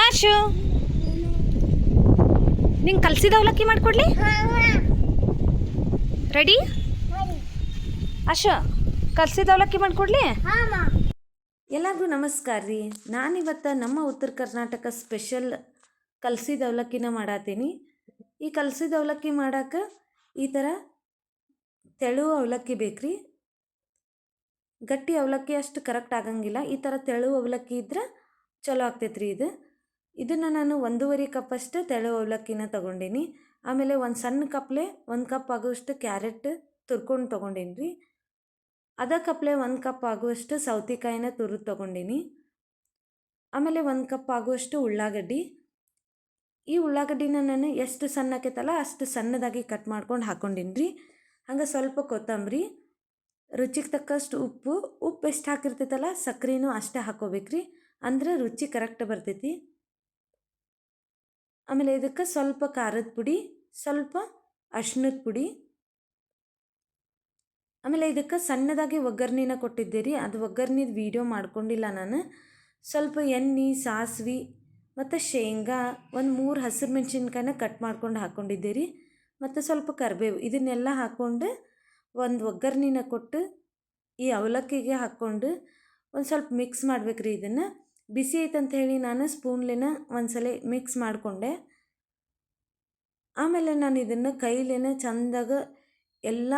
ಆಶು. ನಿಂಗೆ ಕಲಸಿದ ಅವಲಕ್ಕಿ ಮಾಡಿಕೊಡ್ಲಿ? ರೆಡಿ ಆಶು, ಕಲಸಿದ ಅವಲಕ್ಕಿ ಮಾಡಿಕೊಡ್ಲಿ? ಎಲ್ಲರಿಗೂ ನಮಸ್ಕಾರ ರೀ. ನಾನಿವತ್ತು ನಮ್ಮ ಉತ್ತರ ಕರ್ನಾಟಕ ಸ್ಪೆಷಲ್ ಕಲ್ಸಿದ ಅವಲಕ್ಕಿನ ಮಾಡತ್ತೀನಿ ಈ ಕಲ್ಸಿದ ಅವಲಕ್ಕಿ ಮಾಡಕ್ಕೆ ಈ ಥರ ತೆಳು ಅವಲಕ್ಕಿ ಬೇಕ್ರಿ. ಗಟ್ಟಿ ಅವಲಕ್ಕಿ ಅಷ್ಟು ಕರೆಕ್ಟ್ ಆಗಂಗಿಲ್ಲ. ಈ ಥರ ತೆಳು ಅವಲಕ್ಕಿ ಇದ್ರೆ ಚಲೋ ಆಗ್ತೈತ್ರಿ ಇದು. ಇದನ್ನು ನಾನು ಒಂದೂವರೆ ಕಪ್ಪಷ್ಟು ತೆಳು ಅವಲಕ್ಕಿನ ತೊಗೊಂಡೀನಿ. ಆಮೇಲೆ ಒಂದು ಸಣ್ಣ ಕಪ್ಲೆ ಒಂದು ಕಪ್ ಆಗುವಷ್ಟು ಕ್ಯಾರೆಟ್ ತುರ್ಕೊಂಡು ತೊಗೊಂಡೀನಿ ರೀ ಅದ ಕಪ್ಲೆ ಒಂದು ಕಪ್ ಆಗುವಷ್ಟು ಸೌತೆಕಾಯಿನ ತುರಿದು ತೊಗೊಂಡೀನಿ. ಆಮೇಲೆ ಒಂದು ಕಪ್ ಆಗುವಷ್ಟು ಉಳ್ಳಾಗಡ್ಡಿ. ಈ ಉಳ್ಳಾಗಡ್ಡಿನ ನಾನು ಎಷ್ಟು ಸಣ್ಣ ಆಕೈತಲ್ಲ ಅಷ್ಟು ಸಣ್ಣದಾಗಿ ಕಟ್ ಮಾಡ್ಕೊಂಡು ಹಾಕ್ಕೊಂಡೀನಿ ರೀ ಹಂಗೆ ಸ್ವಲ್ಪ ಕೊತ್ತಂಬರಿ, ರುಚಿಗೆ ತಕ್ಕಷ್ಟು ಉಪ್ಪು ಉಪ್ಪು ಎಷ್ಟು ಹಾಕಿರ್ತೈತಲ್ಲ ಸಕ್ಕರೆನೂ ಅಷ್ಟೇ ಹಾಕೋಬೇಕ್ರಿ. ಅಂದ್ರೆ ರುಚಿ ಕರೆಕ್ಟ್ ಬರ್ತೈತಿ. ಆಮೇಲೆ ಇದಕ್ಕೆ ಸ್ವಲ್ಪ ಖಾರದ ಪುಡಿ, ಸ್ವಲ್ಪ ಅರ್ಶಿನದ ಪುಡಿ. ಆಮೇಲೆ ಇದಕ್ಕೆ ಸಣ್ಣದಾಗಿ ಒಗ್ಗರ್ಣಿನ ಕೊಟ್ಟಿದ್ದೆ ರೀ ಅದು ಒಗ್ಗರ್ಣಿದ ವೀಡಿಯೋ ಮಾಡ್ಕೊಂಡಿಲ್ಲ ನಾನು. ಸ್ವಲ್ಪ ಎಣ್ಣೆ, ಸಾಸ್ವೆ ಮತ್ತು ಶೇಂಗಾ ಒಂದು ಮೂರು ಹಸಿರು ಮೆಣಸಿನ್ಕಾಯಿನ ಕಟ್ ಮಾಡ್ಕೊಂಡು ಹಾಕ್ಕೊಂಡಿದ್ದೆ ರೀ ಮತ್ತು ಸ್ವಲ್ಪ ಕರಿಬೇವು ಇದನ್ನೆಲ್ಲ ಹಾಕ್ಕೊಂಡು ಒಂದು ಒಗ್ಗರ್ಣಿನ ಕೊಟ್ಟು ಈ ಅವಲಕ್ಕಿಗೆ ಹಾಕ್ಕೊಂಡು ಒಂದು ಸ್ವಲ್ಪ ಮಿಕ್ಸ್ ಮಾಡ್ಬೇಕು ರೀ ಇದನ್ನು. ಬಿಸಿ ಐತಂತ ಹೇಳಿ ನಾನು ಸ್ಪೂನ್ಲಿನ ಒಂದ್ಸಲ ಮಿಕ್ಸ್ ಮಾಡಿಕೊಂಡೆ. ಆಮೇಲೆ ನಾನು ಇದನ್ನು ಕೈಲಿನ ಚಂದಾಗ ಎಲ್ಲ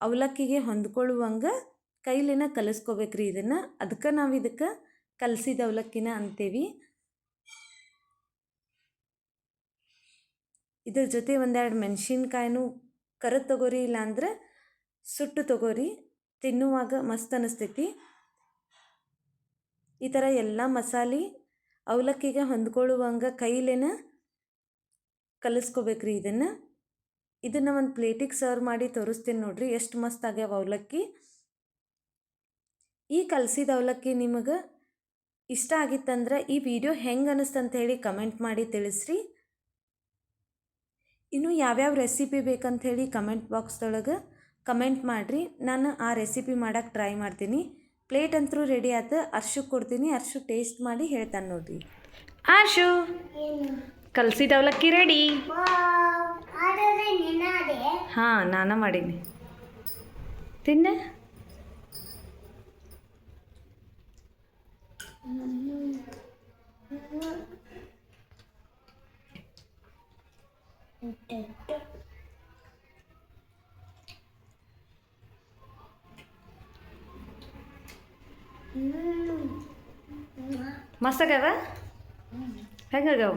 ಅವಲಕ್ಕಿಗೆ ಹೊಂದ್ಕೊಳ್ಳುವಂಗೆ ಕೈಲಿನ ಕಲಿಸ್ಕೋಬೇಕು ರೀ ಇದನ್ನು. ಅದಕ್ಕೆ ನಾವು ಇದಕ್ಕೆ ಕಲಸಿದ ಅವಲಕ್ಕಿನ ಅಂತೀವಿ. ಇದ್ರ ಜೊತೆ ಒಂದೆರಡು ಮೆಣಸಿನ್ಕಾಯಿನೂ ಕರ ತಗೋರಿ ಇಲ್ಲಾಂದ್ರೆ ಸುಟ್ಟು ತಗೋರಿ. ತಿನ್ನುವಾಗ ಮಸ್ತ್ ಅನ್ನಿಸ್ತೈತಿ ಈ ಥರ ಎಲ್ಲ ಮಸಾಲೆ ಅವಲಕ್ಕಿಗೆ ಹೊಂದ್ಕೊಳ್ಳುವಂಗೆ ಕೈಲೇನ ಕಲಿಸ್ಕೋಬೇಕ್ರಿ ಇದನ್ನು. ಇದನ್ನು ಒಂದು ಪ್ಲೇಟಿಗೆ ಸರ್ವ್ ಮಾಡಿ ತೋರಿಸ್ತೀನಿ ನೋಡ್ರಿ, ಎಷ್ಟು ಮಸ್ತ್ ಆಗ್ಯಾವ ಅವಲಕ್ಕಿ. ಈ ಕಲಸಿದ ಅವಲಕ್ಕಿ ನಿಮಗೆ ಇಷ್ಟ ಆಗಿತ್ತಂದ್ರೆ ಈ ವಿಡಿಯೋ ಹೆಂಗೆ ಅನ್ನಿಸ್ತಂತ ಹೇಳಿ ಕಮೆಂಟ್ ಮಾಡಿ ತಿಳಿಸ್ರಿ. ಇನ್ನು ಯಾವ್ಯಾವ ರೆಸಿಪಿ ಬೇಕಂತ ಹೇಳಿ ಕಮೆಂಟ್ ಬಾಕ್ಸ್ದೊಳಗೆ ಕಮೆಂಟ್ ಮಾಡಿರಿ. ನಾನು ಆ ರೆಸಿಪಿ ಮಾಡೋಕ್ಕೆ ಟ್ರೈ ಮಾಡ್ತೀನಿ. ಪ್ಲೇಟ್ ಅಂತೂ ರೆಡಿ ಆಯ್ತು ಅರ್ಶು ಕೊಡ್ತೀನಿ. ಅರ್ಶು ಟೇಸ್ಟ್ ಮಾಡಿ ಹೇಳ್ತಾನೆ ನೋಡ್ರಿ. ಆಶು ಕಲಸಿದ ಅವಲಕ್ಕಿ ರೆಡಿ. ಹಾ ನಾನ ಹಾಂ ನಾನು ಮಾಡೀನಿ. ತಿನ್ನೆ. ಮಸ್ತ್ ಆಗ್ಯಾವ ಹೆಂಗಾಗ್ಯಾವ